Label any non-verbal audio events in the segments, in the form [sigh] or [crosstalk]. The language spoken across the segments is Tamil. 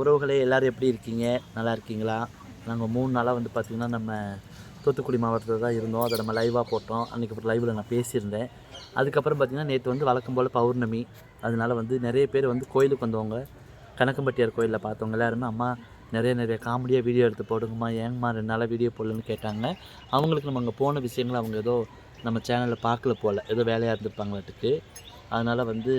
உறவுகளே எல்லோரும் எப்படி இருக்கீங்க? நல்லா இருக்கீங்களா? நாங்கள் மூணு நாளாக வந்து பார்த்திங்கன்னா நம்ம தூத்துக்குடி மாவட்டத்தில் தான் இருந்தோம். அதை நம்ம லைவாக போட்டோம். அன்றைக்கி அப்புறம் லைவில் நான் பேசியிருந்தேன். அதுக்கப்புறம் பார்த்திங்கன்னா நேற்று வந்து வழக்கம் போல் பௌர்ணமி. அதனால் வந்து நிறைய பேர் வந்து கோயிலுக்கு வந்தவங்க கணக்கம்பட்டியார் கோயிலில் பார்த்தவங்க எல்லாருமே அம்மா நிறைய நிறைய காமெடியாக வீடியோ எடுத்து போடுங்கம்மா. ஏங்கம்மா ரெண்டு நாளாக வீடியோ போடலன்னு கேட்டாங்க. அவங்களுக்கு நம்ம அங்கே போன விஷயங்கள் அவங்க ஏதோ நம்ம சேனலில் பார்க்கல போகல ஏதோ வேலையாக இருந்திருப்பாங்களாட்டுக்கு. அதனால் வந்து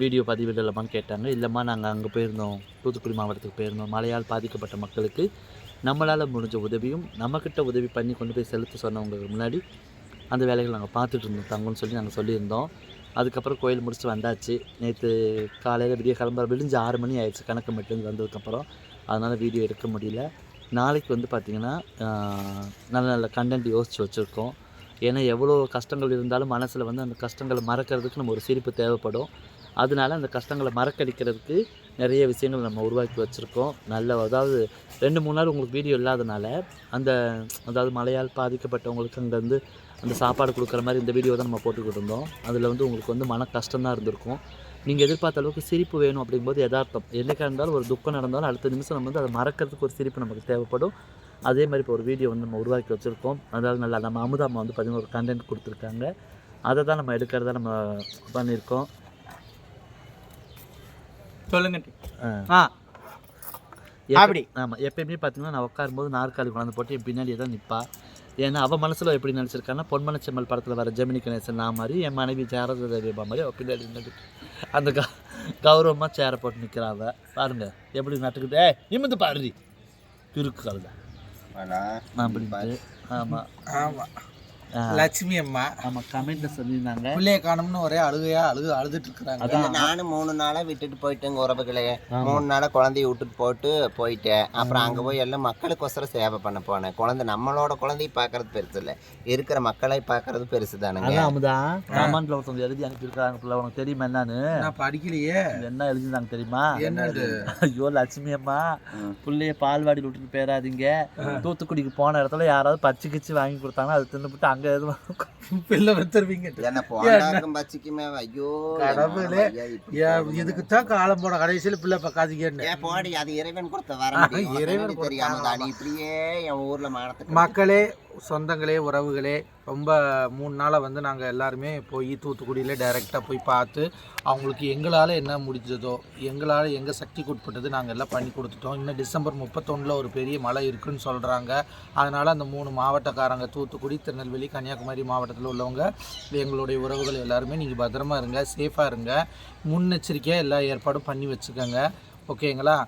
வீடியோ பதிவிடலாமான்னு கேட்டாங்க. இல்லைம்மா நாங்கள் அங்கே போயிருந்தோம். தூத்துக்குடி மாவட்டத்துக்கு போயிருந்தோம். மழையால் பாதிக்கப்பட்ட மக்களுக்கு நம்மளால் முடிஞ்ச உதவியும் நம்மக்கிட்ட உதவி பண்ணி கொண்டு போய் செலுத்த சொன்னவங்களுக்கு முன்னாடி அந்த வேலைகள் நாங்கள் பார்த்துட்டு இருந்தோம். தங்கன்னு சொல்லி நாங்கள் சொல்லியிருந்தோம். அதுக்கப்புறம் கோயில் முடிச்சுட்டு வந்தாச்சு. நேற்று காலையில் விடிய கிளம்புற விடிஞ்சு ஆறு மணி ஆயிடுச்சு. கணக்கு மட்டும் வந்ததுக்கப்புறம் அதனால் வீடியோ எடுக்க முடியல. நாளைக்கு வந்து பார்த்திங்கன்னா நல்ல நல்ல கண்டென்ட் யோசித்து வச்சுருக்கோம். ஏன்னா எவ்வளோ கஷ்டங்கள் இருந்தாலும் மனசில் வந்து அந்த கஷ்டங்களை மறக்கிறதுக்கு நம்ம ஒரு சிரிப்பு தேவைப்படும். அதனால அந்த கஷ்டங்களை மறக்கடிக்கிறதுக்கு நிறைய விஷயங்கள் நம்ம உருவாக்கி வச்சுருக்கோம். நல்ல அதாவது ரெண்டு மூணு நாள் உங்களுக்கு வீடியோ இல்லாதனால அந்த அதாவது மழையால் பாதிக்கப்பட்டவங்களுக்கு அங்கேருந்து அந்த சாப்பாடு கொடுக்குற மாதிரி இந்த வீடியோ தான் நம்ம போட்டுக்கிட்டு இருந்தோம். அதில் வந்து உங்களுக்கு வந்து மன கஷ்டம் தான் இருந்திருக்கும். நீங்கள் எதிர்பார்த்த அளவுக்கு சிரிப்பு வேணும் அப்படிங்கும்போது யதார்த்தம். என்னைக்காக இருந்தாலும் ஒரு துக்கம் நடந்தாலும் அடுத்த நிமிஷம் நம்ம வந்து அதை மறக்கிறதுக்கு ஒரு சிரிப்பு நமக்கு தேவைப்படும். அதே மாதிரி இப்போ ஒரு வீடியோ வந்து நம்ம உருவாக்கி வச்சுருக்கோம். அதாவது நல்லா நம்ம அமுதாம்மா வந்து பார்த்தீங்கன்னா ஒரு கண்டென்ட் கொடுத்துருக்காங்க. அதை தான் நம்ம எடுக்கிறதா நம்ம பண்ணியிருக்கோம். சொல்லுங்க ஆ. அப்படி. ஆமாம் எப்பயுமே பார்த்தீங்கன்னா நான் உட்காரும்போது நாற்காலி கொண்டாந்து போட்டு என் பின்னாடியே தான் நிற்பா ஏன்னா அவள் மனசில் எப்படி நினச்சிருக்கான்னா பொன்மன செம்மல் படத்தில் வர ஜெமினி கணேசன் நான் மாதிரி என் மனைவி ஜாரத தேவியப்பா மாதிரி அவள் பின்னாடி அந்த க கௌரவமாக சேரை போட்டு நிற்கிறா அவ. பாருங்க எப்படி நட்டுக்கிட்டு ஏய் நிமிந்து பாருடி. கிறுக்கு கழுத ஆமாம் ஆமா. லட்சுமி அம்மா. ஆமாம் கமெண்ட்டில் சொல்லியிருந்தாங்க. பிள்ளைய காணும்னு ஒரே அழுகையா அழுகு அழுதுட்டு இருக்கிறாங்க அதான் நானும் மூணு நாளா விட்டுட்டு போயிட்டேங்க உறவுகளே. மூணு நாளா குழந்தைய விட்டுட்டு போட்டு போயிட்டேன். அப்புறம் அங்க போய் எல்லாம் மக்களுக்கொசரம் சேவை பண்ண போனேன். குழந்தை நம்மளோட குழந்தைய பாக்குறது பெருசு இல்ல. இருக்கிற மக்களை பாக்குறது பெருசு தானுங்க. அமுதா கமெண்ட்ல ஒருத்தவங்க எழுதி அனுப்பியிருக்காங்க பிள்ளை. உனக்கு தெரியுமா என்னன்னு? நான் படிக்கலையே. என்ன எழுதிருந்தாங்க தெரியுமா? என்னது? ஐயோ லட்சுமி அம்மா. புள்ளைய பால்வாடி விட்டுட்டு போயிடாதீங்க தூத்துக்குடிக்கு போன இடத்துல யாராவது பச்சை கிச்சு வாங்கி கொடுத்தாங்கன்னா அது தின்னுபிட்டு அங்க பிள்ளை வச்சிருவீங்க என்ன? போனாக்கும் பச்சிக்குமே ஐயோ கடவுளே. இதுக்கு தான் காலம் போன கடைசியில் பிள்ளை பக்காதிக்கன்னு ஏன் போடி அது இறைவன் கொடுத்த வர [laughs] இறைவன் இறைவன் கொடுத்த தெரியாம வரம். நீ இப்படியே என் ஊர்ல மானத்துக்கு மக்களே சொந்தங்களே உறவுகளே ரொம்ப மூணு நாளாக வந்து நாங்கள் எல்லாருமே போய் தூத்துக்குடியில் டைரெக்டாக போய் பார்த்து அவங்களுக்கு எங்களால் என்ன முடிஞ்சதோ எங்களால் எங்கள் சக்திக்கு உட்பட்டது நாங்கள் எல்லாம் பண்ணி கொடுத்துட்டோம். இன்னும் டிசம்பர் முப்பத்தொன்னில் ஒரு பெரிய மழை இருக்குன்னு சொல்கிறாங்க அதனால் அந்த மூணு மாவட்டக்காரங்க தூத்துக்குடி திருநெல்வேலி கன்னியாகுமரி மாவட்டத்தில் உள்ளவங்க எங்களுடைய உறவுகள் எல்லாருமே நீங்கள் பத்திரமா இருங்க சேஃபாக இருங்க. முன்னெச்சரிக்கையாக எல்லா ஏற்பாடும் பண்ணி வச்சுக்கோங்க. ஓகேங்களா?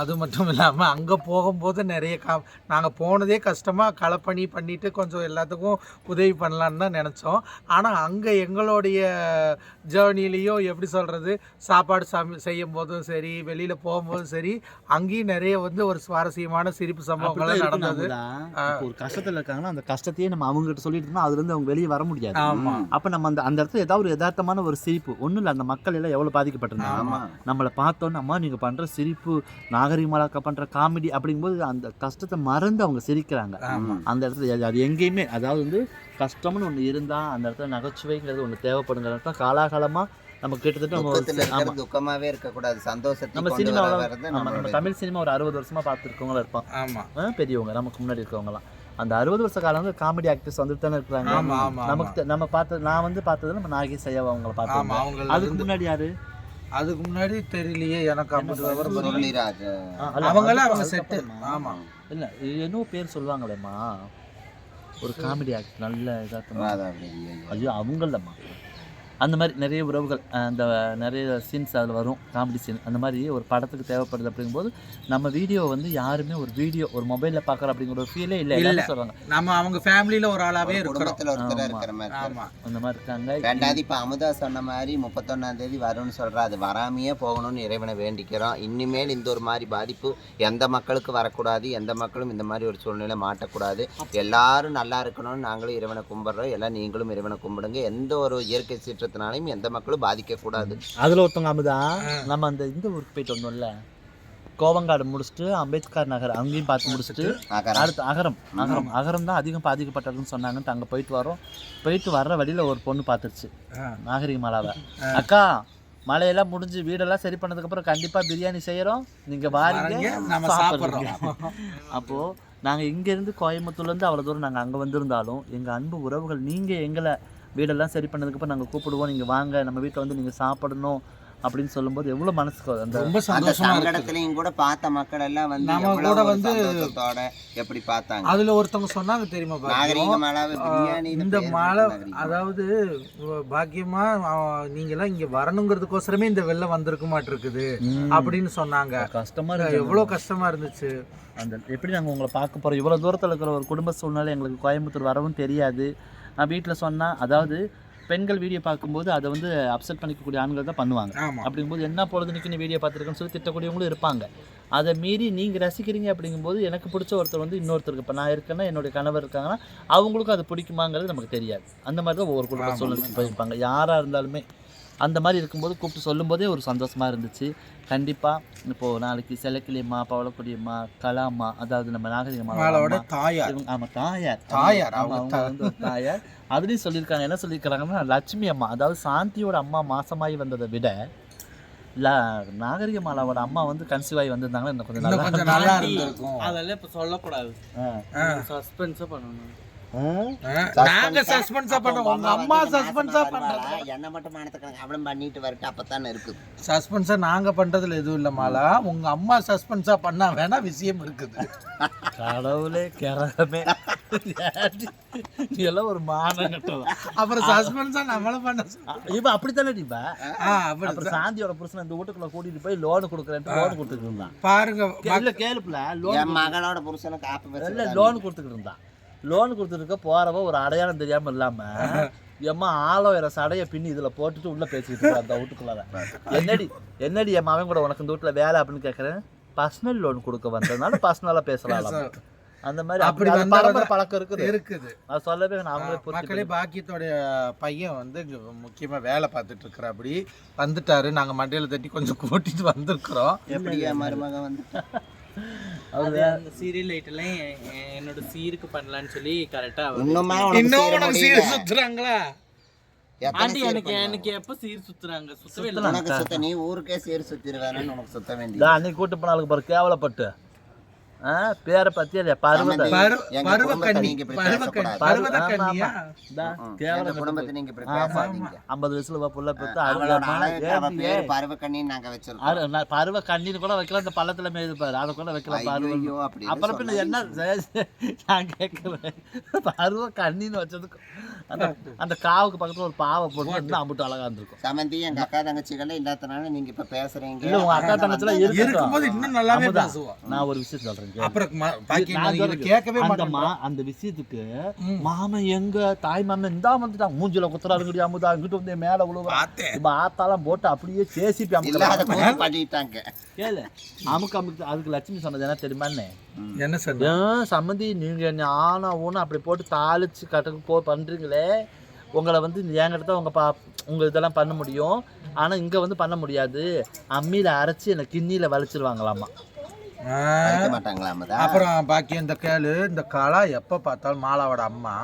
அது மட்டும் இல்லாமல் அங்கே போகும்போது நிறைய கா நாங்கள் போனதே கஷ்டமாக களப்பணி பண்ணிவிட்டு கொஞ்சம் எல்லாத்துக்கும் உதவி பண்ணலான்னு தான் நினச்சோம். ஆனால் அங்கே எங்களுடைய ஜேர்னிலையும் எப்படி சொல்கிறது சாப்பாடு சம செய்யும் போதும் சரி வெளியில் போகும்போதும் சரி அங்கேயும் நிறைய வந்து ஒரு சுவாரஸ்யமான சிரிப்பு சம்பவங்கள்லாம் நடந்தது. ஒரு கஷ்டத்துல இருக்காங்கன்னா அந்த கஷ்டத்தையே நம்ம அவங்க கிட்ட சொல்லிட்டு இருந்தா அதுல இருந்து அவங்க வெளியே வர முடியாது. ஆமாம் அப்ப நம்ம அந்த அந்த இடத்துல ஏதாவது ஒரு யதார்த்தமான ஒரு சிரிப்பு. ஒண்ணும் இல்ல அந்த மக்கள் எல்லாம் எவ்வளவு பாதிக்கப்பட்டிருந்தாங்க நம்மளை பார்த்தோன்னு அம்மா நீங்க பண்ற சிரிப்பு நாகரிகமாலாக்க பண்ற காமெடி அப்படிங்கும்போது அந்த கஷ்டத்தை மறந்து அவங்க சிரிக்கிறாங்க. அந்த இடத்துல அது- எங்கேயுமே அதாவது வந்து கஷ்டம்னு ஒன்று இருந்தால் அந்த இடத்துல நகைச்சுவைங்கிறது ஒன்று தேவைப்படுங்கிறது தான் காலாகாலமாக நம்ம கிட்டத்தட்ட நம்ம துக்கமாவே இருக்க கூடாது சந்தோஷத்தை நம்ம வர்றது நம்ம தமிழ் சினிமா ஒரு அறுபது வருஷமாக பார்த்துருக்கவங்களா இருப்பான் ஆமாம் பெரியவங்க நமக்கு முன்னாடி இருக்கவங்கலாம். அந்த அறுபது வருஷ காலம் வந்து காமெடி ஆக்டர்ஸ் வந்துட்டு தானே இருக்கிறாங்க நமக்கு நம்ம பார்த்து நான் வந்து பார்த்தது நம்ம நாகி சையா அவங்கள பார்த்தோம் அதுக்கு முன்னாடி யாரு? அதுக்கு முன்னாடி தெரியலையே எனக்கு ஐம்பது விவரம் அவங்களாம் அதுக்கு- அவங்க செட்டு. ஆமாம் இல்ல என்னவோ பேர் சொல்லுவாங்களேம்மா. ஒரு காமெடி ஆக்டர் நல்ல ராதாபுரி ஐயோ அவங்களம்மா அந்த மாதிரி நிறைய உறவுகள் அந்த நிறைய சீன்ஸ் அதில் வரும் காமெடி சீன் அந்த மாதிரி ஒரு படத்துக்கு தேவைப்படுது அப்படிங்கும்போது நம்ம வீடியோ வந்து யாருமே ஒரு வீடியோ ஒரு மொபைலில் பார்க்குறோம் அப்படிங்கிற ஒரு ஃபீலே இல்லை. இல்ல. சொல்கிறாங்க நம்ம அவங்க ஃபேமிலியில ஒரு ஆளாவே இருக்கிறோம். குடும்பத்துல ஒருத்தரா ஆமா. இருக்கிற மாதிரி தான். ஆமா. அந்த மாதிரி இருக்காங்க. ரெண்டாவது இப்ப அமுதா சொன்ன மாதிரி முப்பத்தொன்னாம் தேதி வரும்னு சொல்றா. அது வராமையே போகணும்னு இறைவனை வேண்டிக்கிறோம். இனிமேல் இந்த ஒரு மாதிரி பாதிப்பு எந்த மக்களுக்கு வரக்கூடாது எந்த மக்களும் இந்த மாதிரி ஒரு சூழ்நிலை மாட்டக்கூடாது. எல்லாரும் நல்லா இருக்கணும்னு நாங்களும் இறைவனை கும்பிடுறோம். எல்லாம் நீங்களும் இறைவனை கும்பிடுங்க. எந்த ஒரு இயற்கை சீற்றத்தினாலையும் எந்த மக்களும் பாதிக்கக்கூடாது அதில் ஒருத்தவங்க அமுதா நம்ம அந்த இந்த ஊருக்கு போயிட்டு வந்தோம்ல கோவங்காடு முடிச்சுட்டு அம்பேத்கர் நகர் அங்கேயும் பார்த்து முடிச்சுட்டு அடுத்து அகரம். அகரம். அகரம் தான் அதிகம் பாதிக்கப்பட்டதுன்னு சொன்னாங்கன்ட்டு அங்கே போயிட்டு வரோம். போயிட்டு வர்ற வழியில் ஒரு பொண்ணு பார்த்துருச்சு. நாகரிக மாலாவை. அக்கா மழையெல்லாம் முடிஞ்சு வீடெல்லாம் சரி பண்ணதுக்கப்புறம் கண்டிப்பாக பிரியாணி செய்கிறோம் நீங்கள் வாரீங்க சாப்பிட்றோம். [laughs] அப்போது நாங்கள் இங்கேருந்து கோயம்புத்தூர்லேருந்து அவ்வளோ தூரம் நாங்கள் அங்கே வந்திருந்தாலும் எங்கள் அன்பு உறவுகள் நீங்கள் எங்களை வீடெல்லாம் சரி பண்ணதுக்கப்புறம் நாங்கள் கூப்பிடுவோம். நீங்கள் வாங்க நம்ம வீட்டில் வந்து நீங்கள் சாப்பிடணும் அப்படின்னு சொல்லும்போது எவ்வளோ மனசுக்கு அந்த ரொம்ப சந்தோஷமா சங்கடத்திலையும் கூட பார்த்த மக்கள் எல்லாம் வந்து நம்ம எவ்வளவு கூட வந்து- எப்படி பார்த்தாங்க? அதுல ஒருத்தவங்க சொன்னாங்க தெரியுமா இந்த மழை அதாவது பாக்கியமா நீங்க எல்லாம் இங்க வரணுங்கிறதுக்கோசரமே இந்த வெள்ளம் வந்திருக்க மாட்டிருக்குது அப்படின்னு சொன்னாங்க. கஷ்டமாக இருக்கு எவ்வளவு கஷ்டமா இருந்துச்சு. அந்த எப்படி நாங்கள் உங்களை பார்க்க போகிறோம் இவ்வளோ தூரத்தில் இருக்கிற ஒரு குடும்ப சூழ்நிலை எங்களுக்கு கோயம்புத்தூர் வரவும் தெரியாது. நான் வீட்டில் சொன்னால் அதாவது பெண்கள் வீடியோ பார்க்கும்போது அதை வந்து அப்செட் பண்ணிக்கக்கூடிய ஆண்கள் தான் பண்ணுவாங்க. அப்படிங்கும்போது என்ன பொழுதுனிக்கு நீ வீடியோ பார்த்துருக்கேன்னு சொல்லி திட்டக்கூடியவங்களும் இருப்பாங்க. அதை மீறி நீங்கள் ரசிக்கிறீங்க அப்படிங்கும்போது எனக்கு பிடிச்ச ஒருத்தர் வந்து இன்னொருத்தருக்கு. இப்போ நான் இருக்கேன்னா என்னுடைய கணவர் இருக்காங்கன்னா அவங்களுக்கும் அது பிடிக்குமாங்கிறது நமக்கு தெரியாது. அந்த மாதிரி தான் ஒவ்வொரு குடும்ப சூழ்நிலைக்கு போயிருப்பாங்க யாராக இருந்தாலுமே அந்த மாதிரி இருக்கும்போது கூப்பிட்டு சொல்லும்போதே ஒரு சந்தோஷமாக இருந்துச்சு. கண்டிப்பாக இப்போது நாளைக்கு செலக்கிளியம்மா பவளக்குடியம்மா கலாம்மா அதாவது நம்ம நாகரிகம்மா தாயார். இவங்க ஆமா தாயார். தாயார், அவங்க வந்து தாயார். அதுலயும் சொல்லியிருக்காங்க என்ன சொல்லியிருக்காங்கன்னா லட்சுமி அம்மா அதாவது சாந்தியோட அம்மா மாசமாயி வந்ததை விட ல நாகரிக மாலாவோட அம்மா வந்து கன்சீவ் ஆகி வந்திருந்தாங்கன்னா இன்னும் கொஞ்சம் நல்லா நல்லா இருந்திருக்கும். அதெல்லாம் இப்ப சொல்லக்கூடாது. ஆ. சஸ்பென்ஸா பண்ணணும். நாங்க சஸ்பென்ஸா பண்றோம் உங்க அம்மா சஸ்பென்ஸா பண்றாங்க என்ன மட்டும் மானத்துக்கு அவளும் பண்ணிட்டு வரட்டு அப்பத்தானே இருக்குது சஸ்பென்ஸா நாங்க பண்றதுல எதுவும் இல்ல மாலா. உங்க அம்மா சஸ்பென்ஸா பண்ணா வேணா விஷயம் இருக்குது. கடவுளே கிரகமே. நீ எல்லாம் ஒரு மானம் அப்புறம் சஸ்பென்ஸா நம்மள பண்ண இவன் அப்படித்தானே அப்படி அப்புறம் சாந்தியோட புருஷன் இந்த வீட்டுக்குள்ள கூட்டிட்டு போய் லோன் கொடுக்குறேன்ட்டு லோன் கொடுத்துட்டு இருந்தான். பாருங்க இல்ல கேளுப்புல லோன் என் மகனோட புருஷனை காப்பு இல்ல வச்சு லோன் கொடுத்துக்கிட்டு இருந்தான். லோன் கொடுத்துருக்க போறவ ஒரு அடையாளம் தெரியாம இல்லாம எம்மா ஆலோயிர சடைய பின்னி இதுல போட்டுட்டு உள்ள பேசிக்கிட்டு அந்த வீட்டுக்குள்ளார. என்னடி என்னடி என் மகன் கூட உனக்கு இந்த வீட்டுல வேலை அப்படின்னு கேக்குறேன்? பர்சனல் லோன் கொடுக்க வந்ததுனால பர்சனலா பேசலாம் அந்த மாதிரி அப்படி அப்படி வந்தா பரம்பரை பழக்கம் இருக்குது. இருக்குது. அது சொல்லவே அவங்களே மக்களே பாக்கியத்தோடைய பையன் வந்து முக்கியமா வேலை பார்த்துட்டு இருக்கிறாப்படி. வந்துட்டாரு. நாங்க மண்டையில தட்டி கொஞ்சம் கூட்டிட்டு வந்திருக்கிறோம். எப்படி என் மருமகன் வந்து? அந்த சீரியல் லைட் எல்லாம் எ- எ- என்னோட சீருக்கு பண்ணலாம்னு சொல்லி கரெக்டா இன்னுமா சேர உனக்கு முடியல? சீர் சுத்துறாங்களா? ஆண்டி எனக்கு? எனக்கு எப்ப சீர் சுத்துறாங்க? சுத்தவே இல்லை. உனக்கு சுத்த நீ ஊருக்கே சீர் சுத்திருவேன்னு உனக்கு சுத்த வேண்டியது. அன்னைக்கு கூட்டு போனாலுக்கு பாரு கேவலப்பட்டு. பேரை பத்தி பருவ பருவ. கன்னி, பருவத ஐம்பது வயசுல புள்ள பெற்று அவளோட அழுகாம அழகுக்கு அவ ஏன்? பேரு பருவக்கண்ணின்னு நாங்க பருவ கண்ணீர் கூட வைக்கலாம் இந்த பள்ளத்துல மேய்து பாரு. அதை கூட வைக்கலாம் அப்படின்னு அப்புறம் பின்ன என்ன? நான் கேட்கிறேன் பருவ கண்ணின்னு வச்சதுக்கு அந்த அந்த காவுக்கு பக்கத்துல ஒரு பாவை போட்டு. அம்புட்டு அழகா இருந்திருக்கும். சமந்தி எங்க அக்கா தங்கச்சிகள் இல்லாதனால நீங்க இப்ப பேசுறீங்க. இல்ல உங்க அக்கா தங்கச்சிலாம் இருக்கும்போது இன்னும் நல்லாவே அமுதா, பேசுவோம் நான் ஒரு விஷயம் சொல்றேன். அப்புறம். கேட்கவே அந்த மாட்டேன். மா அந்த விஷயத்துக்கு. மாமன் எங்க தாய் மாமன் இந்தா வந்துட்டான் மூஞ்சில குத்துறாருங்கடி அமுதா இங்கிட்டு வந்து மேல விழுவா இப்ப ஆத்தாலாம் போட்டு அப்படியே சேசிப்பி அமுக்க பண்ணிட்டாங்க. கேளு. அமுக்கு அமுக்கு அதுக்கு லட்சுமி சொன்னது என்ன தெரியுமான்னு என்ன சொன்ன ஏன் சம்மந்தி நீங்க என்ன ஆனா ஊனா அப்படி போட்டு தாளிச்சு கட்டுக்கு போ பண்றீங்களே. உங்களை வந்து என்கிட்ட தான் உங்க பா உங்க இதெல்லாம் பண்ண முடியும். ஆனா இங்க வந்து பண்ண முடியாது. அம்மியில அரைச்சு என்ன கிண்ணியில அம்மதா அப்புறம் பாக்கியம் இந்த கேளு இந்த கலா எப்ப பார்த்தாலும் மாலாவோட அம்மா.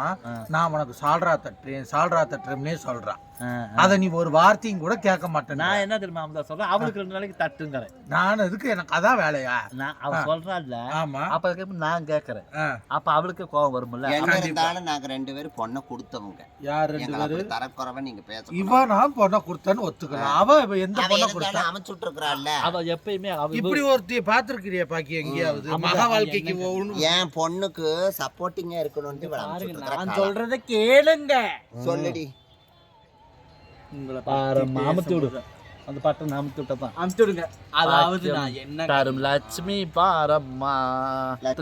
நான் உனக்கு சால்ரா தட்டுறேன் சால்ரா தட்டுறேன்னே சொல்றான். ஆ, அதை நீ ஒரு வார்த்தையும் கூட கேட்க மாட்டேன் நான் என்ன தெரியுமா அமுதா சொல்றேன்? அவளுக்கு ரெண்டு நாளைக்கு தட்டுங்கிறேன். நான் எதுக்கு? எனக்கு அதான் வேலையா? நான் அவ சொல்றாள்ல ஆமா. அப்ப அதுக்கப்புறம் நான் கேட்கறேன். அப்ப அவளுக்கு கோவம் வரும்ல? இருந்தாலும் நாங்க ரெண்டு பேரும் பொண்ணை கொடுத்தவங்க. யார் ரெண்டு எங்களை பேரு? அப்படி தரக்குறவ நீங்க பேச இவ நான் பொண்ணை கொடுத்தேன்னு ஒத்துக்கலாம் அவ இப்ப எந்த பொண்ணை கொடுத்தா? அமைச்சுட்டு இருக்கிறாள்ல அவ எப்பயுமே அவ இப்படி ஒருத்தைய பாத்துருக்கிறியா பாக்கி எங்கேயாவது. மகா வாழ்க்கைக்கு என் பொண்ணுக்கு சப்போர்ட்டிங்கா இருக்கணும்னு நான். சொல்றத கேளுங்க. சொல்லுடி. அமுத்தி விடு. அந்த பட்டன் அமுத்தி விட்டதான் அமுத்தி விடுங்க. அதாவது நான் என்ன தாரும் லட்சுமி பாரம்மா.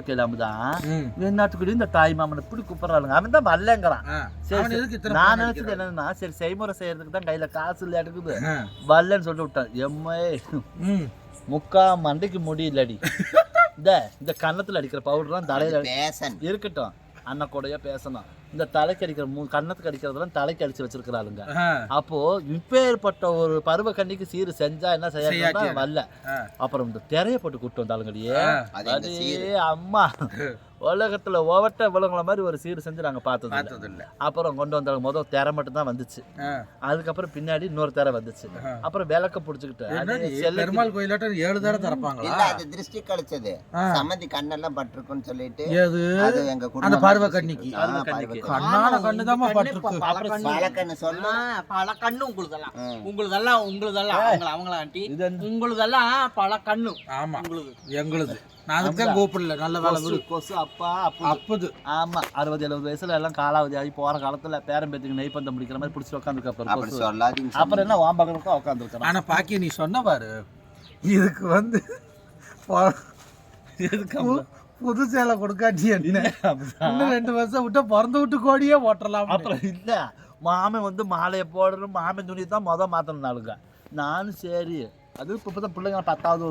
கேளாமதான் ம். என்னத்துக்குடி இந்த தாய் மாமன் இப்படி கூப்பிடுறாளுங்க. அவன் தான் வரலங்கிறான். சரி, நான் நினைச்சது? என்னன்னா சரி செய்முறை செய்யறதுக்கு தான் கையில காசு இல்ல இருக்குது. ஆ. வரலன்னு சொல்லிட்டு விட்டான். எம்மே. முக்கா மண்டைக்கு முடியலடி [laughs] இந்த இந்த கன்னத்துல அடிக்கிற பவுடர்லாம் தலையில பேசன். இருக்கட்டும். அண்ணன் கூடயே பேசணும். இந்த தலைக்கு அடிக்கிற மூணு கண்ணத்துக்கு அடிக்கிறதெல்லாம் தலைக்கு அடிச்சு வச்சிருக்கிறாளுங்க. அப்போ இப்பேற்பட்ட ஒரு பருவ கண்ணிக்கு சீர் செஞ்சா என்ன செய்ய செய்யாட்டியா? வரல. அப்புறம் இந்த திரைய போட்டு கூட்டு வந்தாளுங்கடியே அது அம்மா. உலகத்துல ஓவட்ட விலங்குல மாதிரி ஒரு சீர் செஞ்சு நாங்க பார்த்தது இல்ல. அப்புறம் கொண்டு வந்தாங்க முதல் திரை மட்டும் தான் வந்துச்சு. அதுக்கப்புறம் பின்னாடி இன்னொரு திரை வந்துச்சு. அப்புறம் விளக்க பிடிச்சிக்கிட்டு. பெருமாள் கோயிலாட்டம் ஏழு தடவை திறப்பாங்களா? இல்ல அது திருஷ்டி கழிச்சது. ஆ. சம்மந்தி கண்ணெல்லாம் பட்டிருக்குன்னு சொல்லிட்டு அது எங்க அந்த குடும்பம் பருவ கண்ணிக்கு. கண்ணால கண்ணு தான் பழக்கண்ணு. சொன்னா பழக்கண்ணு உங்களுதெல்லாம். உங்களுதெல்லாம் உங்களுதெல்லாம். அவங்கள அவங்கள ஆண்டி. உங்களுதெல்லாம் கண்ணு ஆமா. உங்களுக்கு எங்களுது. நான் அதுக்கே கூப்பிடல. நல்ல வேலை கொசு அப்பா அப்பது. ஆமா. அறுபது எழுபது வயசுல எல்லாம் காலாவதி ஆகி போற காலத்துல பேரம் பேத்துக்கு நெய் பந்தம் முடிக்கிற மாதிரி பிடிச்சி உட்காந்துருக்க என்ன வாம்பாக்கிறதுக்கும் உட்காந்துருக்கேன் ஆனா பாக்கி நீ சொன்ன பாரு. இதுக்கு வந்து இதுக்கு புது சேலை கொடுக்காட்டி என்ன? இன்னும் ரெண்டு வருஷம் விட்டா பிறந்து விட்டு கோடியே ஓட்டலாம் அப்புறம் இல்ல மாமன் வந்து மாலையை போடுறோம் மாமன் துணி தான் முத மாத்தினாளுங்க நானும் சரி. அது இப்ப இப்பதான் பிள்ளைங்க பத்தாவது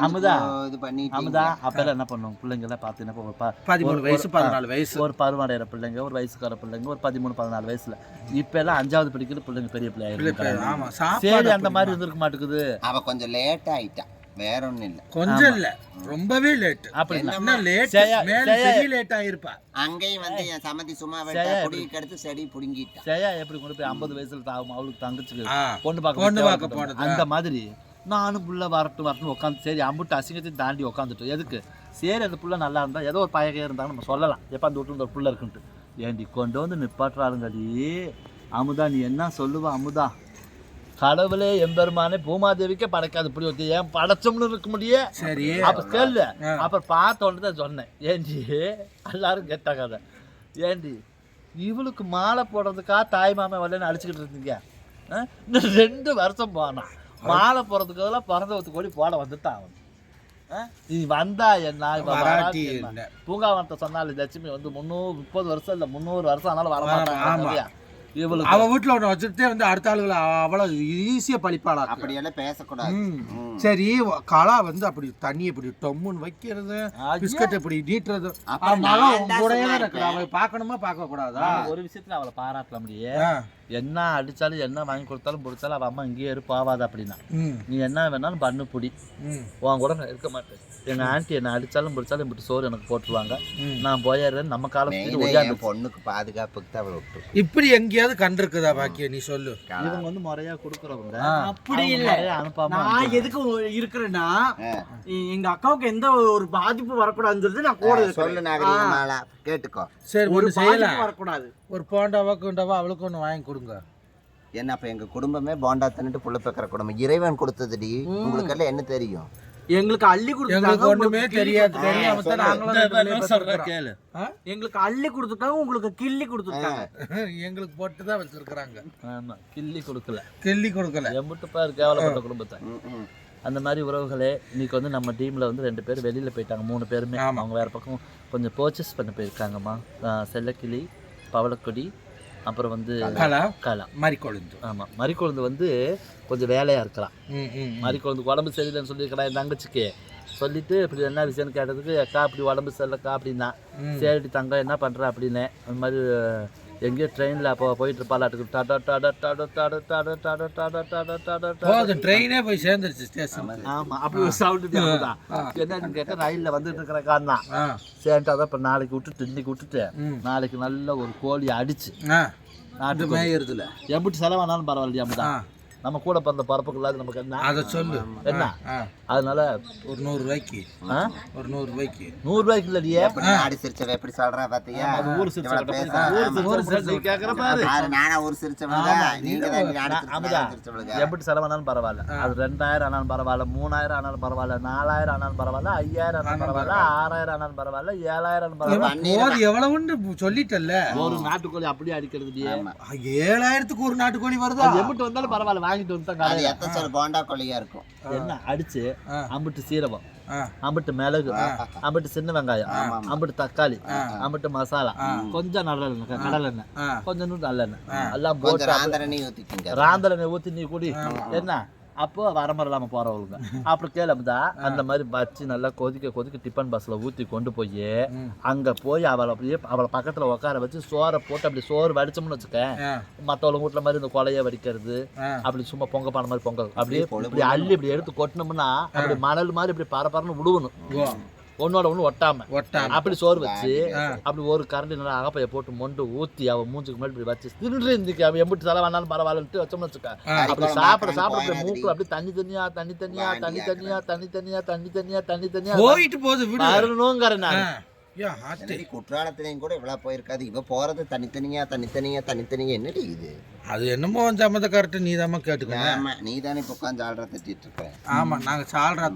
அமுதா. இது பண்ணிட்டீங்க. அமுதா அப்பெல்லாம் என்ன பண்ணுவோம் பிள்ளைங்க எல்லாம் பார்த்தீங்கன்னா ஒரு பதிமூணு ஒரு- வயசு பதினாலு வயசு. ஒரு பருவடைகிற பிள்ளைங்க ஒரு வயசுக்கார பிள்ளைங்க ஒரு பதிமூணு பதினாலு வயசுல. இப்ப எல்லாம் அஞ்சாவது படிக்கிற பிள்ளைங்க பெரிய பிள்ளை பிள்ளைங்க சரி அந்த மாதிரி இருந்திருக்க மாட்டேங்குது. அவ கொஞ்சம் லேட் ஆயிட்டா. வேற ஒண்ணும் இல்ல. கொஞ்சம் இல்ல ரொம்பவே லேட் அப்படின்னா லேட் செய்ய- மேல பெரிய லேட் ஆயிருப்பா. அங்கேயும் வந்து என் சம்மந்தி சும்மா விட்டா சரியா குடிக்கு எடுத்து செடி புடுங்கிட்டா. ஜெயா எப்படி கொண்டு போய் ஐம்பது வயசுல தாவும் அவளுக்கு தங்கச்சிக்கு ஆ, பொண்ணு பார்க்க பொண்ணு பார்க்க போனது. அந்த மாதிரி நானும் புள்ள வரட்டும் வரட்டும் உட்காந்து சரி அம்புட்டு அசிங்கத்தையும் தாண்டி உட்காந்துட்டோம் எதுக்கு? சரி அந்த புள்ள நல்லா இருந்தா ஏதோ ஒரு பயகையாக இருந்தாலும் நம்ம சொல்லலாம். எப்போ அந்த வீட்டுல ஒரு புள்ள இருக்குன்ட்டு. ஏண்டி கொண்டு வந்து நிப்பாட்டுறாருங்கடி அமுதா நீ என்ன சொல்லுவ அமுதா? கடவுளே எம்பெருமானே பூமாதேவிக்கே படைக்காது இப்படி ஒருத்தி. ஏன் படைச்சோம்னு இருக்க முடியே? சரி. அப்ப கேளு. ஆ. அப்புறம் பார்த்த உடனே தான் சொன்னேன். ஏண்டி? எல்லாரும் கேட்ட கதை ஏண்டி? இவளுக்கு மாலை போடுறதுக்கா தாய் மாமன் வரலன்னு அடிச்சுக்கிட்டு இருந்தீங்க. ரெண்டு வருஷம் போனான் மாலை போடுறதுக்கு பிறந்த ஒத்து கோடி போட வந்துட்டான் அவன்? நீ வந்தா என்ன? பூங்காவனத்தை சொன்னாலும் லட்சுமி வந்து முந்நூறு முப்பது வருஷம் இல்ல முந்நூறு வருஷம் ஆனாலும் வர ஆமா. இவளுக்கு. அவ வீட்டுல ஒண்ணு வச்சுட்டே வந்து அடுத்த ஆளுகளை அவ்வளவு ஈஸியா பழிப்பாளா அப்படியெல்லாம் பேசக்கூடாது. ம். சரி கலா வந்து அப்படி தண்ணி இப்படி டொம்முன்னு வைக்கிறது. பிஸ்கட் இப்படி நீட்டுறது. தான் கூடயே சும்மா இருக்கிற அவளை பார்க்கணுமா பார்க்க கூடாதா ஒரு விஷயத்துல அவளை பாராட்டல முடியே என்ன அடிச்சாலும் என்ன வாங்கி கொடுத்தாலும் பிடிச்சாலும் அவ அம்மா இங்கேயே இரு போவாத அப்படின்னா. நீ என்ன வேணாலும் பண்ணு புடி. உன் கூட நான் இருக்க மாட்டேன். எங்க ஆன்ட்டி என்ன அடிச்சாலும் பிடிச்சாலும் இப்படி சோறு எனக்கு போட்டுருவாங்க. நான் போயிடுறேன் நம்ம காலத்துக்கு என் பொண்ணுக்கு பாதுகாப்புக்கு தான் அவளை விட்டு இப்படி எங்கேயாவது கண்டிருக்குதா பாக்கிய நீ சொல்லு. இவங்க வந்து முறையா கொடுக்குறவங்க. அப்படி இல்ல. அனுப்பாம நான். எதுக்கு இருக்கிறேன்னா ஆ. எ- எங்க அக்காவுக்கு எந்த ஒரு பாதிப்பு வரக்கூடாதுன்னு சொல்லிட்டு நான் கூட சொல்லு. நாகரிகமாலா. கேட்டுக்கோ. சரி ஒரு செய்யலாம். வரக்கூடாது. ஒரு போண்டாவா குண்டாவா அவளுக்கு ஒண்ணு வாங்கி கொடுங்க. என்ன அப்ப எங்க குடும்பமே போண்டா தின்னுட்டு புள்ள பேக்கிற குடும்பம். இறைவன் கொடுத்ததுடி. உங்களுக்கு எல்லாம் என்ன தெரியும்? எங்களுக்கு அள்ளி கொடுத்தாங்க ஒண்ணுமே தெரியாது. தெரியாம தான். நாங்களும் சொல்றேன். கேளு. கொடுத்தாங்க. எங்களுக்கு அள்ளி கொடுத்துருக்காங்க உங்களுக்கு கிள்ளி கொடுத்துருக்காங்க எங்களுக்கு போட்டு தான் வச்சிருக்கிறாங்க. ஆமா கிள்ளி கொடுக்கல. கிள்ளி கொடுக்கல. எம்பிட்டு பாரு கேவலப்பட்ட குடும்பத்தை. அந்த மாதிரி உறவுகளே இன்னைக்கு வந்து நம்ம டீம்ல வந்து ரெண்டு பேர் வெளியில போயிட்டாங்க. மூணு பேருமே. அவங்க வேற பக்கம் கொஞ்சம் பர்ச்சேஸ் பண்ண போயிருக்காங்கம்மா. செல்லக்கிளி பவளக்கொடி அப்புறம் வந்து கலா. கலா. மாதிரி கொழுந்து ஆமா மறிக்குழந்து வந்து கொஞ்சம் வேலையா இருக்கலாம். ம், ம், ம். மறிக்குழந்துக்கு உடம்பு சரியில்லைன்னு சொல்லியிருக்கா என் தங்கச்சிக்கு. சொல்லிட்டு இப்படி என்ன விஷயம்னு கேட்டதுக்கு அக்கா அப்படி உடம்பு சரியில்லைக்கா அப்படின்னா. ம். சரிடி தங்கம் என்ன பண்ற அப்படின்னு. அந்த மாதிரி எங்கேயோ ட்ரெயினில் அப்போ போயிட்டு இருப்பாளாட்டுக்கு டாடா டாடா டாடா டாடா டாடா டாடா டாடா டாடா டாடா டாடா ட்ரெயினே போய் சேர்ந்துருச்சு ஸ்டேஷன் ஆமா அப்படி ஒரு சவுண்டு என்னன்னு கேட்டா ரயில்ல வந்துட்டு இருக்கிற காரணா ஆ சரின்ட்டு அதான் இப்போ நாளைக்கு விட்டுட்டு இன்னைக்கு விட்டுட்டு. நாளைக்கு நல்ல ஒரு கோழி அடிச்சு நாட்டுக்கு மேயறதுல எம்பிட்டு செலவானாலும் பரவாயில்லையா தான் நம்ம கூட பிறந்த பரப்புக்கு இல்லாத நமக்கு என்ன? அதை சொல்லு. என்ன? அதனால ஒரு நூறு ரூபாய்க்கு? ஒரு நூறு ரூபாய்க்கு. நூறு ரூபாய்க்கு இல்லையே எப்படி நாடு சிரிச்சவ எப்படி சொல்றா பாத்தியா? அது ஊர் சிரிச்ச இவ்வளவு கட்ட பேசுறா. ஊர் ஆமா. சிரிச்ச சிரிச்ச கேட்குற பாரு. நானா நீங்க சிரிச்சவங்க, சிரிச்சவளுங்க. எப்படி செலவானாலும் பரவாயில்ல. அது ரெண்டாயிரம் ஆனாலும் பரவாயில்ல மூணாயிரம் ஆனாலும் பரவாயில்ல நாலாயிரம் ஆனாலும் பரவாயில்ல ஐயாயிரம் ஆனாலும் பரவாயில்ல ஆறாயிரம் ஆனாலும் பரவாயில்ல ஏழாயிரம் பரவாயில்ல. எவ்வளவுன்னு சொல்லிட்டல்ல? ஒரு நாட்டுக்கோழி அப்படியே அடிக்கிறது. ஏழாயிரத்துக்கு ஒரு நாட்டுக்கோழி வருதா? எம்பிட்டு வந்தாலும் பரவாயில்ல. வாங்கிட்டு வந்து கடையில எத்தனை சொல் போண்டா கொள்ளையா இருக்கும்? என்ன அடிச்சு. அம்பிட்டு சீரகம். அம்பிட்டு மிளகு அம்பிட்டு சின்ன வெங்காயம். அம்பிட்டு தக்காளி அம்பிட்டு மசாலா. கொஞ்சம் நல்லெண்ணெய் கடலெண்ணெய். கொஞ்சம் நல்லெண்ணெய் எல்லாம் போட்டு ராந்தரணி ஊத்திக்கிங்க. ராந்தலனை ஊத்தி நீ குடி. என்ன? அப்போ வரமரம் இல்லாம போறவங்க. அப்புறம் கேளுதா அந்த மாதிரி வச்சு நல்லா கொதிக்க கொதிக்க டிஃபன் பஸ்ல ஊத்தி கொண்டு போய் அங்க போய் அவளை அப்படியே அவளை பக்கத்துல உட்கார வச்சு சோறை போட்டு அப்படி சோறு வடிச்சோம்னு வச்சுக்க ஆ, மத்தவங்க வீட்ல மாதிரி இந்த கொலைய வடிக்கிறது. அப்படி சும்மா பொங்க பானை மாதிரி பொங்க அப்படியே இப்படி அள்ளி இப்படி எடுத்து கொட்டினோம்னா அப்படி மணல் மாதிரி இப்படி பரபரன்னு விடுவணும் ஒன்னோட ஒண்ணு ஒட்டாம. ஒட்டாம. அப்படி சோறு வச்சு. அப்படி ஒரு கரண்டி நல்லா அகப்பைய போட்டு மொண்டு ஊத்தி அவ மூஞ்சுக்கு முன்னாடி இப்படி வச்சு தின்று இருந்துக்கு அவன் எம்பிட்டு செலவு வேணாலும் பரவாயில்லன்ட்டு வச்சோம்னு வச்சுக்க. அப்படி சாப்பிட சாப்பிட மூக்குல அப்படியே தண்ணி தண்ணியா தண்ணி தண்ணியா தண்ணி தண்ணியா தண்ணி தண்ணியா தண்ணி தண்ணியா தண்ணி தண்ணியா போயிட்டு போகுது விடு. வரணுங்கிற ஆ, நான் என்னடி குற்றாலத்திலையும் கூட இவ்வளவு போயிருக்காது. இவ போறது தனித்தனியா தனித்தனியா தனித்தனியா? என்னடி இது? அது என்னமோ சம்மந்த கரெக்ட் நீ தான் கேட்டுக்கணும். ஆமா நீ தானே இப்போ உட்காந்து ஆள்ற தட்டிட்டு இருக்க. ஆமா நாங்க சால்ரா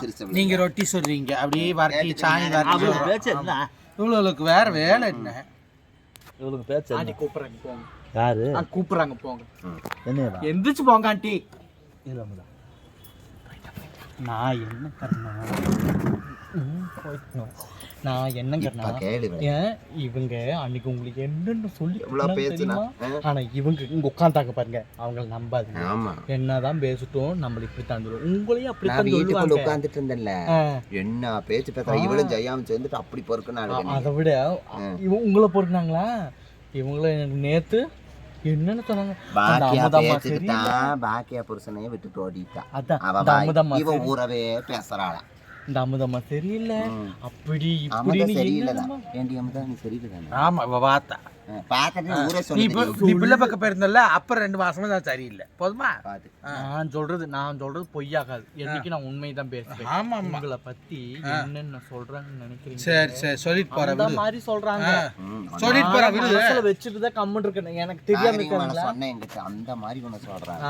சரி, சரி. நீங்க ரொட்டி சொல்றீங்க. அப்படியே வரட்டி சாணி வரட்டி பேச்சு என்ன இவ்வளவுக்கு வேற வேலை என்ன? இவளுக்கு பேச்சு ஆண்டி என்ன கூப்பிடுறாங்க போங்க. யாரு? கூப்பிடுறாங்க போங்க. என்னவா எந்திரிச்சு போங்க ஆண்டி. இல்ல நான் என்ன கரணம் நான் என்ன ஏன் இவங்க அன்னைக்கு உங்களுக்கு என்னன்னு சொல்லி பேசுனா? தெரியுமா? ஆனா இவங்க இங்க உட்காந்தாங்க பாருங்க. அவங்கள நம்பாதீங்க. ஆமா. என்னதான் பேசிட்டோம் நம்மள இப்படி தந்துடும் உங்களையும் நான் அப்படித்தான் வீட்டுக்குள்ள உட்காந்துட்டு இருந்தேன்ல. என்ன பேச்சு பேசுறா? இவளும் ஜெயாவும் சேர்ந்துட்டு அப்படி பொறுக்குன்னு அழுக அதை விட இவங்க உங்களை பொறுத்தாங்களா இவங்கள எனக்கு நேத்து என்னன்னு சொன்னாங்க. பாக்கியா. தான் புருஷனையே விட்டுட்டு ஓடிட்டா. அதான் அவ இந்த வாய்- அமுதம்மா இவ சரி- ஊரவே பேசுறாளா? இந்த அமுதம்மா சரியில்லை. அப்படி அமுதா இப்படின்னு சரியில்லை என்னென்னமோ. ஏண்டி அமுதா நீ சரியில்லை தானே ஆமா இவ பார்த்தா அப்புறம் ரெண்டு மாசமா தான் சரியில்லை. போதுமா? நான் சொல்றது நான் சொல்றது பொய்யாகாது. என்னைக்கு நான் உண்மைதான் பேசுவேன். ஆமா உங்களை பத்தி என்னென்ன சொல்றாங்கன்னு நினைக்கிறீங்க? சரி சரி சொல்லிட்டு போற அந்த விடு. மாதிரி சொல்றாங்க. சொல்லிட்டு போற நான் விடு. மனசுல வச்சுட்டு தான் கம்முன்னு இருக்கேன். எனக்கு தெரியாம சொன்னேன் அந்த மாதிரி உன்னை சொல்றாங்க.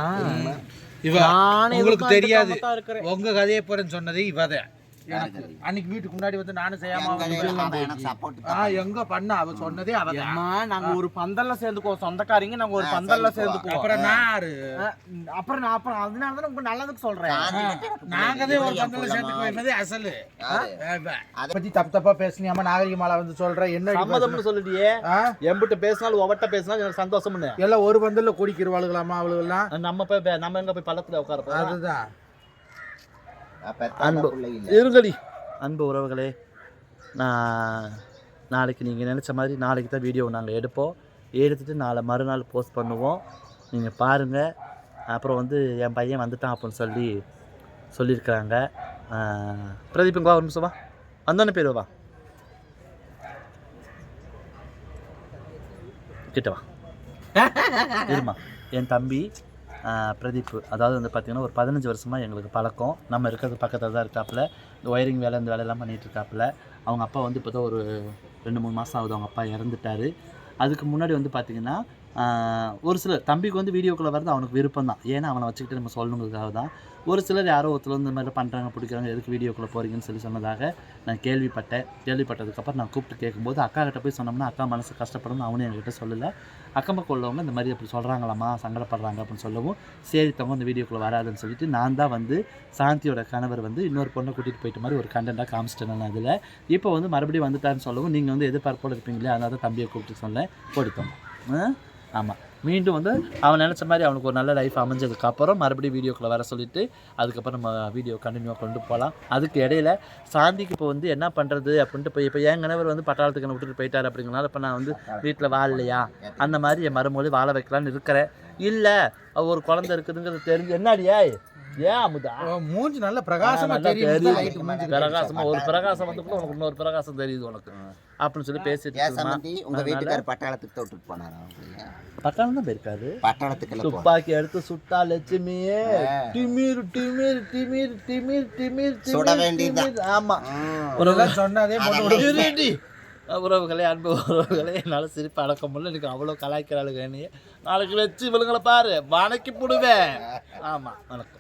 இவ நானே உங்களுக்கு தெரியாது. உங்க கதையை போறேன்னு சொன்னது இவத யாருக்கு தெரியும்? அன்னைக்கு வீட்டுக்கு முன்னாடி வந்து நானும் செய்யாம எங்க பண்ண? அவ சொன்னதே அவ நாங்க ஒரு பந்தல்ல சேர்ந்துக்குவோம். சொந்தக்காரங்க நாங்க ஒரு பந்தல்ல சேர்ந்துக்குவோம். அப்புறம் நான் அப்புறம் நான் அப்புறம் அதனால தான் உங்க நல்லதுக்கு சொல்றேன். நாங்கதே ஒரு இல்லையா, பந்தல புள்ள சேர்த்துக்கு மாதிரி. வைப்பதே அசலு பத்தி தப்பு தப்பா பேசுனியாம நாகரிகமாலா வந்து சொல்ற என்ன சம்மதம்னு சொல்லிட்டியே? எம்பிட்ட பேசினாலும் ஒவட்ட பேசினாலும் எனக்கு சந்தோஷம்னு. எல்லாம் ஒரு பந்தல்ல குடிக்கிறவாளுகளாமா அவளுகெல்லாம் நம்ம போய் நம்ம எங்க போய் பள்ளத்துல உட்கார அதுதான். அன்பு. இருங்கடி. அன்பு உறவுகளே நான் நாளைக்கு நீங்கள் நினச்ச மாதிரி நாளைக்கு தான் வீடியோ நாங்கள் எடுப்போம். எடுத்துட்டு நாளை மறுநாள் போஸ்ட் பண்ணுவோம். நீங்கள் பாருங்கள் அப்புறம் வந்து என் பையன் வந்துட்டான் அப்படின்னு சொல்லி சொல்லியிருக்கிறாங்க. ஆஹ், பிரதீப் இங்க வா ஒரு நிமிஷம் வா. வந்தோடனே பேர் வா. கிட்ட வா. [laughs] இருமா என் தம்பி பிரதீப் அதாவது வந்து பார்த்திங்கன்னா ஒரு பதினஞ்சு வருஷமாக எங்களுக்கு பழக்கம். நம்ம இருக்கிறது பக்கத்தில் தான் இருக்காப்புல. இந்த ஒயரிங் வேலை இந்த வேலையெல்லாம் பண்ணிகிட்டு இருக்காப்புல. அவங்க அப்பா வந்து இப்போ தான் ஒரு ரெண்டு மூணு மாதம் ஆகுது. அவங்க அப்பா இறந்துட்டாரு. அதுக்கு முன்னாடி வந்து பார்த்திங்கன்னா ஒரு சிலர் தம்பிக்கு வந்து வீடியோக்குள்ளே வரது அவனுக்கு விருப்பம் தான் ஏன்னா அவனை வச்சுக்கிட்டு நம்ம சொல்லணுங்கிறதுக்காக தான் ஒரு சிலர் யாரோ ஒருத்தர் இந்த மாதிரி பண்ணுறாங்க பிடிக்கிறாங்க எதுக்கு வீடியோக்குள்ளே போகிறீங்கன்னு சொல்லி சொன்னதாக நான் கேள்விப்பட்டேன். கேள்விப்பட்டதுக்கப்புறம் நான் கூப்பிட்டு கேட்கும்போது அக்கா கிட்ட போய் சொன்னோம்னா அக்கா மனசு கஷ்டப்படும் அவனும் என்கிட்ட சொல்லலை. அக்கம் பக்கம் உள்ளவங்க இந்த மாதிரி அப்படி சொல்கிறாங்களாம்மா சங்கடப்படுறாங்க அப்படின்னு சொல்லவும் சரி தவங்க இந்த வீடியோக்குள்ளே வராதுன்னு சொல்லிட்டு நான் தான் வந்து சாந்தியோட கணவர் வந்து இன்னொரு பொண்ணை கூட்டிகிட்டு போயிட்ட மாதிரி ஒரு கண்டென்ட்டாக காமிச்சிட்டேன் நான் அதில். இப்போ வந்து மறுபடியும் வந்துட்டான்னு சொல்லவும் நீங்கள் வந்து எதிர்பார்ப்போடு இருப்பீங்களே அதனால தான் தம்பியை கூப்பிட்டு சொன்னேன். கொடுத்தோம் ஆமாம் மீண்டும் வந்து அவன் நினச்ச மாதிரி அவனுக்கு ஒரு நல்ல லைஃப் அமைஞ்சதுக்கு அப்புறம் மறுபடியும் வீடியோக்குள்ளே வர சொல்லிட்டு அதுக்கப்புறம் நம்ம வீடியோ கண்டினியூவாக கொண்டு போகலாம் அதுக்கு இடையில சாந்திக்கு இப்போ வந்து என்ன பண்ணுறது அப்படின்ட்டு இப்போ இப்போ என் கணவர் வந்து பட்டாளத்துக்கு விட்டுட்டு போயிட்டார் அப்படிங்கிறனால இப்போ நான் வந்து வீட்டில் வாழலையா? அந்த மாதிரி என் மறுமொழி வாழ வைக்கலான்னு இருக்கிறேன். இல்லை ஒரு குழந்தை இருக்குதுங்கிறது தெரிஞ்சு என்னடியா ஏன் அமுதா? மூஞ்சி நல்ல பிரகாசமா தெரியுது. பிரகாசமா ஒரு பிரகாசம் வந்து கூட உனக்கு இன்னொரு பிரகாசம் தெரியுது உனக்கு. அப்படின்னு சொல்லி பேசிட்டு உங்க வீட்டுக்காரர் பட்டாளத்துக்கு தான் விட்டுட்டு போனாரா? பட்டாளம் தான் போயிருக்காரு. பட்டாளத்துக்குள்ள போ துப்பாக்கி எடுத்து சுட்டா லட்சுமியே. டிமிர் டிமிர் டிமிர் டிமிர் டிமிர் சுட. டிமிர். ஆமா. உறவுகள் சொன்னதே. இருடி. உறவுகளே அன்பு உறவுகளே என்னால் சிரிப்பு அடக்க முடியல. எனக்கு அவ்வளோ கலாய்க்கிறாளுங்க நாளைக்கு வச்சு இவளுங்களை பாரு. வணக்கி போடுவேன். ஆமாம் வணக்கம்.